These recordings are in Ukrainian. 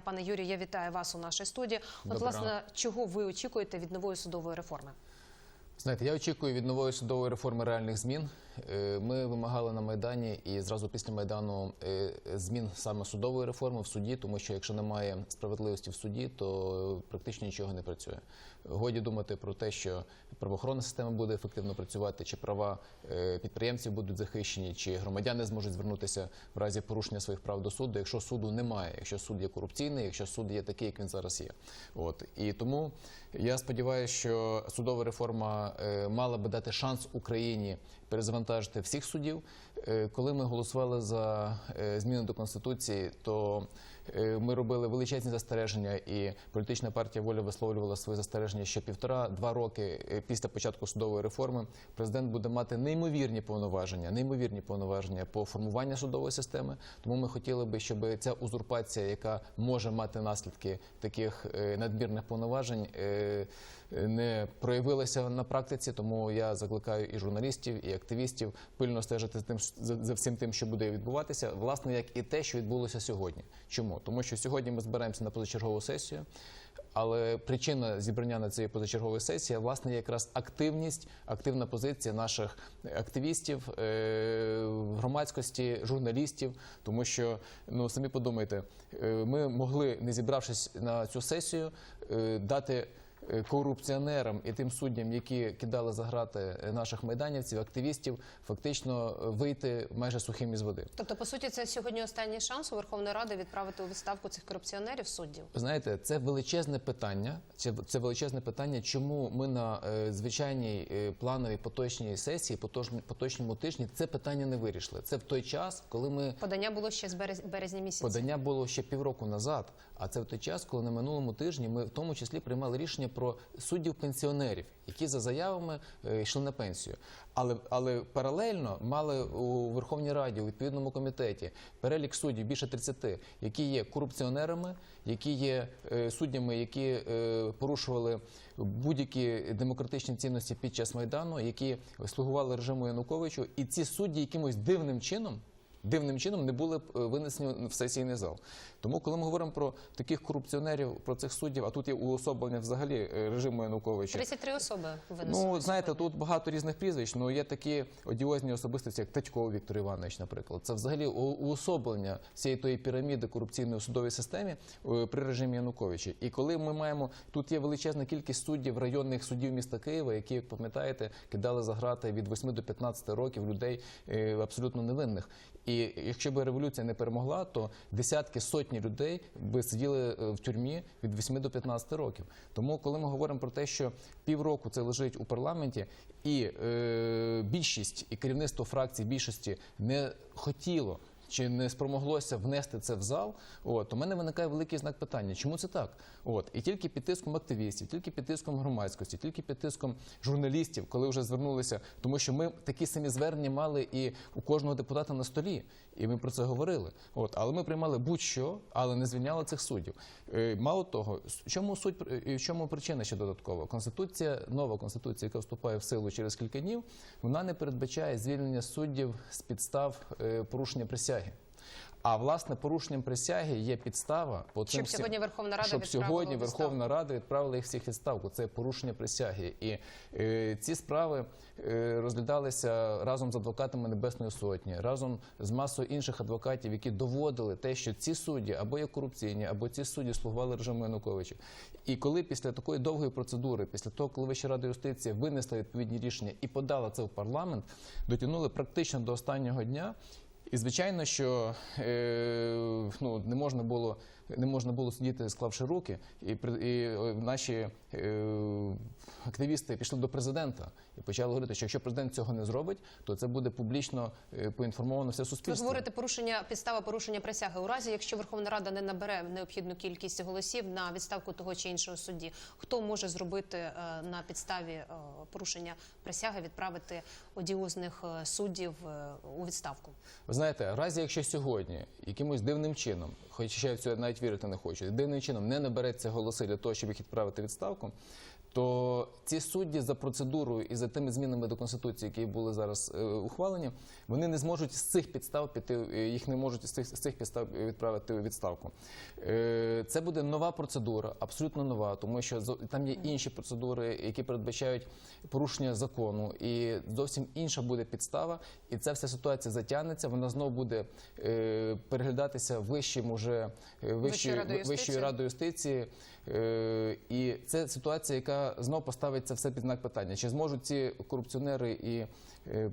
Пане Юрію, я вітаю вас у нашій студії. От, власне, чого ви очікуєте від нової судової реформи? Знаєте, я очікую від нової судової реформи реальних змін. Е, Ми вимагали на майдані і зразу після майдану е, змін саме судової реформи в суді, тому що якщо немає справедливості в суді, то практично нічого не працює. Годі думати про те, що правоохоронна система буде ефективно працювати, чи права е, підприємців будуть захищені, чи громадяни зможуть звернутися в разі порушення своїх прав до суду, якщо суду немає, якщо суд є корупційний, якщо суд є такий, як він зараз є. От і тому я сподіваюся, що судова реформа мала би дати шанс Україні перезавантажити всіх суддів. Е, Коли ми голосували за е, зміни до конституції, то ми робили величезні застереження, і політична партія воля висловлювала свої застереження, що півтора-два роки е, після початку судової реформи президент буде мати неймовірні повноваження, неймовірні повноваження по формуванню судової системи. Тому ми хотіли би, щоб ця узурпація, яка може мати наслідки таких е, надмірних повноважень, е, не проявилася на практиці. Тому я закликаю і журналістів, і активістів пильно стежити за тим за всім тим, що буде відбуватися, власне, як і те, що відбулося сьогодні. Чому? Тому що сьогодні ми збираємося на позачергову сесію. Але причина зібрання на цієї позачергової сесії власне якраз активність, активна позиція наших активістів, е, громадськості, журналістів. Тому що ну самі подумайте, е, ми могли, не зібравшись на цю сесію, е, дати. Е, Корупціонерам і тим суддям, які кидали за грати наших майданівців, активістів, фактично е, вийти майже сухим із води. Тобто, по суті, це сьогодні останній шанс у Верховної Ради відправити у відставку цих корупціонерів суддів. Знаєте, це величезне питання. Це, це величезне питання, чому ми на е, звичайній е, плановій поточній сесії, поточні- поточному тижні це питання не вирішили. Це в той час, коли ми Подання було ще з берез- березня місяця. подання було ще півроку назад. А це в той час, коли на минулому тижні ми в тому числі приймали рішення про суддів пенсіонерів, які за заявами е, йшли на пенсію. Але але паралельно мали у Верховній Раді у відповідному комітеті перелік суддів більше 30, які є корупціонерами, які є е, суддями, які е, порушували будь-які демократичні цінності під час майдану, які слугували режиму Януковичу, і ці судді якимось дивним чином дивним чином не були б е, винесені в сесійний зал. Тому, коли ми говоримо про таких корупціонерів, про цих суддів, а тут є уособлення взагалі е, режиму Януковича. 33 особи винесли. Ну, знаєте, тут багато різних прізвищ, але є такі одіозні особистості, як Татько Віктор Іванович, наприклад. Це взагалі уособлення всієї тої піраміди корупційної у судовій системі е, при режимі Януковича. І коли ми маємо тут є величезна кількість суддів районних суддів міста Києва, які, як пам'ятаєте, кидали за грати від 8 до 15 років людей абсолютно невинних. І якщо б революція не перемогла, то десятки сотні людей би сиділи е, в тюрмі від 8 до 15 років. Тому, коли ми говоримо про те, що півроку це лежить у парламенті, і е, більшість і керівництво фракції більшості не хотіло. Чи не спромоглося внести це в зал? От у мене виникає великий знак питання, чому це так? От і тільки під тиском активістів, тільки під тиском громадськості, тільки під тиском журналістів, коли вже звернулися, тому що ми такі самі звернення мали і у кожного депутата на столі, і ми про це говорили. От, але ми приймали будь-що, але не звільняли цих суддів. Е, мало того, чому суть е, в чому причина ще додаткова? Конституція, нова конституція, яка вступає в силу через кілька днів, вона не передбачає звільнення суддів з підстав е, порушення присяги. А власне порушенням присяги є підстава по Щоб всім- сьогодні Верховна Рада щоб сьогодні. Верховна Рада відправила їх всіх відставку. Це порушення присяги. І е, ці справи е, розглядалися разом з адвокатами Небесної Сотні, разом з масою інших адвокатів, які доводили те, що ці судді або є корупційні, або ці судді слугували режиму Януковича. І коли після такої довгої процедури, після того, коли Вища Рада юстиції винесла відповідні рішення і подала це в парламент, дотягнули практично до останнього дня. І звичайно, що е, ну, не можна було не можна було сидіти, склавши руки, і, і е, наші е, активісти пішли до президента і почали говорити, що якщо президент цього не зробить, то це буде публічно е, поінформовано все Ви суспільство. говорите порушення підстава порушення присяги у разі, якщо Верховна Рада не набере необхідну кількість голосів на відставку того чи іншого судді. Хто може зробити е, на підставі е, порушення присяги відправити одіозних е, суддів е, у відставку? Ви знаєте, в разі якщо сьогодні якимось дивним чином, хоча це навіть навіть вірити не хочуть. Єдиним чином не набереться голоси для того, щоб їх відправити відставку. То ці судді за процедурою і за тими змінами до конституції, які були зараз е, ухвалені, вони не зможуть з цих підстав піти. е, Їх не можуть з цих, з цих підстав відправити у відставку. Е, це буде нова процедура, абсолютно нова, тому що там є інші процедури, які передбачають порушення закону, і зовсім інша буде підстава. І ця вся ситуація затягнеться. Вона знову буде е, переглядатися вищим уже вищою, Радою юстиції. Е, і це ситуація, яка знов поставить це все під знак питання. Чи зможуть ці корупціонери і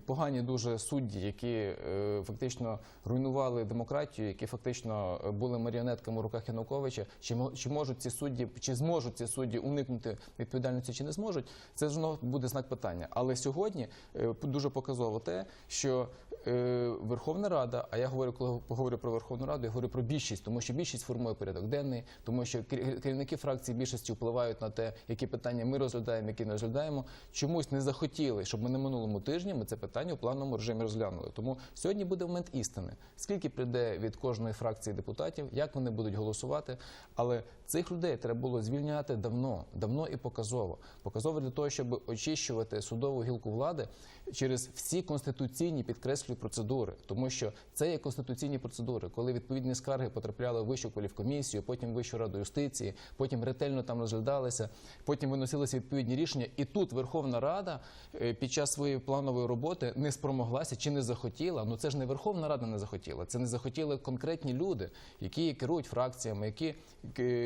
погані дуже судді, які е, фактично руйнували демократію, які фактично е, були маріонетками в руках Януковича, чи, чи можуть ці судді, чи зможуть ці судді уникнути відповідальності, чи не зможуть, це знову буде знак питання. Але сьогодні е, дуже показово те, що е, Верховна Рада, а я говорю, коли говорю про Верховну Раду, я говорю про більшість, тому що більшість формує порядок денний, тому що кер- керівники фракції більшості впливають на те, які питання ми розглядаємо, які не розглядаємо. Чомусь не захотіли, щоб ми на минулому тижні ми це питання у плановому режимі розглянули. Тому сьогодні буде момент істини. Скільки прийде від кожної фракції депутатів, як вони будуть голосувати, але цих людей треба було звільняти давно, давно і показово. Показово для того, щоб очищувати судову гілку влади через всі конституційні підкреслюю процедури, тому що це є конституційні процедури, коли відповідні скарги потрапляли в вищу кваліфкомісію, потім в вищу раду юстиції, потім ретельно там розглядалися, потім виносилися відповідні рішення. І тут Верховна Рада е, під час своєї планової роботи не спромоглася чи не захотіла. Ну це ж не Верховна Рада не захотіла. Це не захотіли конкретні люди, які керують фракціями, які,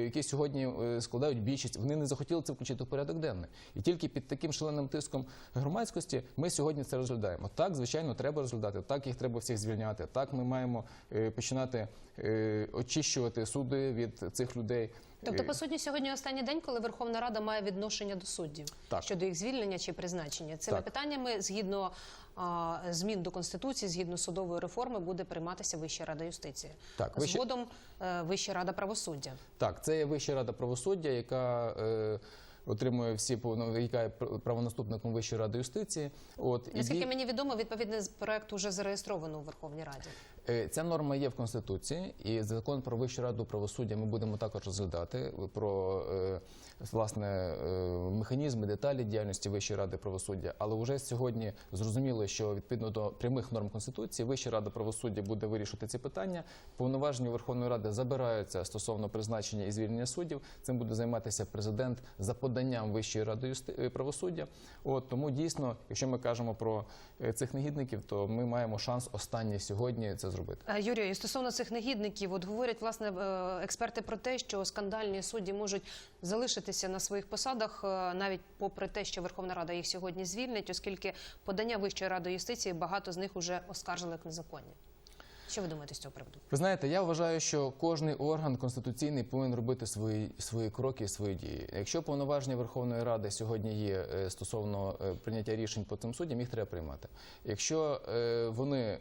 які сьогодні е, складають більшість. Вони не захотіли це включити в порядок денний. І тільки під таким шаленим тиском громадськості ми сьогодні це розглядаємо. Так, звичайно, треба розглядати. Так, їх треба всіх звільняти. Так, ми маємо е, починати е, очищувати суди від цих людей. Тобто, Е, по суті, сьогодні останній день, коли Верховна Рада має відношення до суддів Так. щодо їх звільнення чи призначення. Цими Так. питаннями згідно а, змін до конституції, згідно судової реформи, буде прийматися Вища рада юстиції. Так, Вища- згодом е, Вища рада правосуддя. Так, це є Вища рада правосуддя, яка е, отримує всі повно- яка є пр- правонаступником Вищої ради юстиції. От і Наскільки дій- мені відомо, відповідний проект вже зареєстровано у Верховній Раді. Е, Ця норма є в конституції, і закон про Вищу раду правосуддя ми будемо також розглядати про е, власне е, механізми, деталі діяльності Вищої ради правосуддя. Але вже сьогодні зрозуміло, що відповідно до прямих норм конституції Вища рада правосуддя буде вирішувати ці питання. Повноваження Верховної Ради забираються стосовно призначення і звільнення суддів. Цим буде займатися президент за поданням Вищої ради правосуддя. От тому дійсно, якщо ми кажемо про цих негідників, то ми маємо шанс останній сьогодні це зробити. Е, Юрію, стосовно цих негідників, от говорять власне е, експерти про те, що скандальні судді можуть залишитися на своїх посадах, е, навіть попри те, що Верховна Рада їх сьогодні звільнить, оскільки подання Вищої ради юстиції багато з них вже оскаржили як незаконні. Що ви думаєте з цього приводу? Ви знаєте, я вважаю, що кожний орган конституційний повинен робити свої свої кроки, свої дії. Якщо повноваження Верховної Ради сьогодні є е, стосовно е, прийняття рішень по цим суддям, їх треба приймати. Якщо е, вони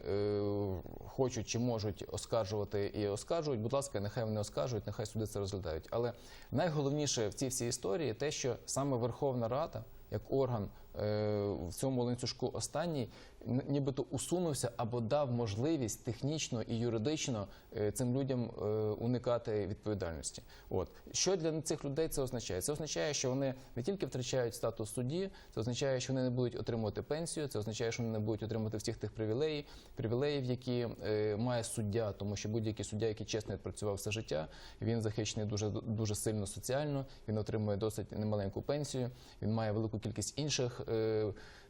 хочуть чи можуть оскаржувати і оскаржують, будь ласка, нехай вони оскаржують, нехай суди це розглядають. Але найголовніше в цій всій історії те, що саме Верховна Рада, як орган в цьому ланцюжку останній, нібито усунувся або дав можливість технічно і юридично е, цим людям е, уникати відповідальності. От що для цих людей це означає? Це означає, що вони не тільки втрачають статус судді, це означає, що вони не будуть отримувати пенсію, це означає, що вони не будуть отримувати всіх тих привілеїв, привілеїв, які е, має суддя, тому що будь-який суддя, який чесно відпрацював все життя, він захищений дуже дуже сильно соціально. Він отримує досить немаленьку пенсію. Він має велику кількість інших,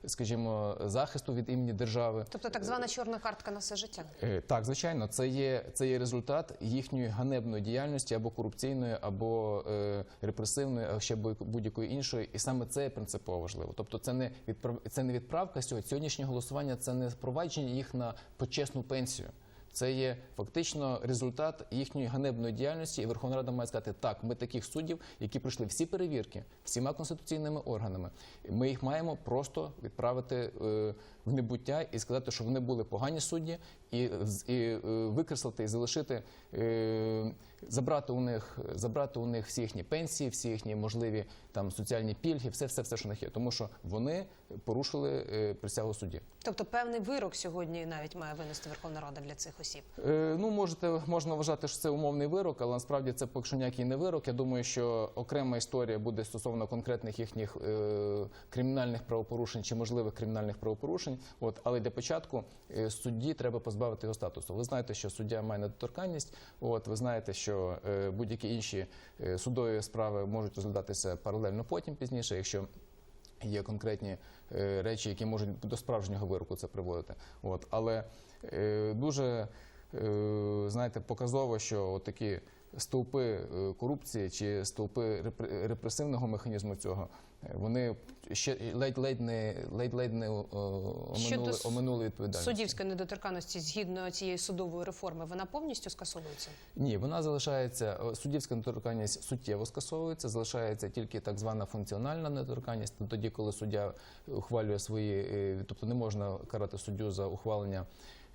скажімо, захисту від імені держави. Тобто так звана чорна картка на все життя. Е, Так, звичайно, це є, це є результат їхньої ганебної діяльності або корупційної, або е, репресивної, а ще будь- будь-якої іншої. І саме це принципово важливо. Тобто, це не відправ... це не відправка сьогодні. Сьогоднішнє голосування це не впровадження їх на почесну пенсію. Це є фактично результат їхньої ганебної діяльності, і Верховна Рада має сказати, так, ми таких суддів, які пройшли всі перевірки всіма конституційними органами. Ми їх маємо просто відправити е, в небуття і сказати, що вони були погані судді, і, і е, викреслити і залишити, е, забрати у них, забрати у них всі їхні пенсії, всі їхні можливі там соціальні пільги, все, все, все, що в них є, тому що вони порушили е, присягу судді. Тобто певний вирок сьогодні навіть має винести Верховна Рада для цих осіб. Е, Ну, можете можна вважати, що це умовний вирок, але насправді це поки що ніякий не вирок. Я думаю, що окрема історія буде стосовно конкретних їхніх е, кримінальних правопорушень чи можливих кримінальних правопорушень. От, але для початку е, судді треба позбавити його статусу. Ви знаєте, що суддя має недоторканність. От ви знаєте, що е, будь-які інші е, судові справи можуть розглядатися паралельно потім пізніше, якщо Є конкретні речі, які можуть до справжнього вироку це приводити. От але дуже знаєте, показово, що такі стовпи корупції чи стовпи репре- репресивного механізму цього вони ще ледь-ледь не ледь-ледь не е, оминули, оминули відповідальність. Суддівської недоторканності згідно цієї судової реформи вона повністю скасовується. Ні, вона залишається е, суддівська недоторканність суттєво скасовується. Залишається тільки так звана функціональна недоторканність. Тоді, коли суддя ухвалює свої, е, тобто не можна карати суддю за ухвалення.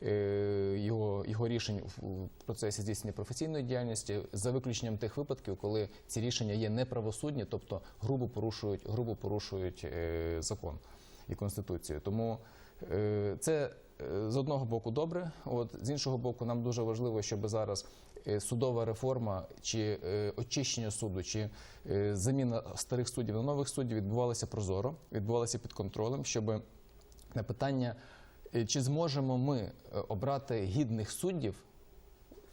Е, Його, його рішень в- процесі здійснення професійної діяльності за виключенням тих випадків, коли ці рішення є неправосудні, тобто грубо порушують, грубо порушують е, закон і конституцію. Тому е, це з одного боку добре. От з іншого боку, нам дуже важливо, щоб зараз судова реформа чи очищення суду, чи заміна старих суддів на нових суддів відбувалася прозоро, відбувалася під контролем, щоб на питання, чи зможемо ми е, обрати гідних суддів,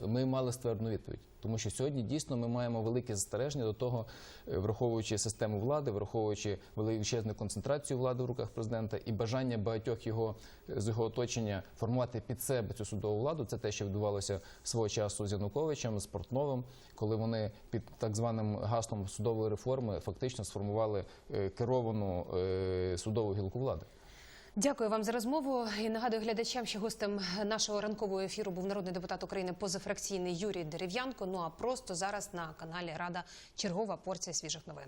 ми мали ствердну відповідь. Тому що сьогодні дійсно ми маємо велике застереження до того, е, враховуючи систему влади, враховуючи величезну концентрацію влади в руках президента і бажання багатьох його е, з його оточення формувати під себе цю судову владу. Це те, що відбувалося свого часу з Януковичем, з Портновим, коли вони під так званим гаслом судової реформи фактично сформували е, керовану е, судову гілку влади. Дякую вам за розмову. І нагадую глядачам, що гостем нашого ранкового ефіру був народний депутат України позафракційний Юрій Дерев'янко. Ну а просто зараз на каналі Рада чергова порція свіжих новин.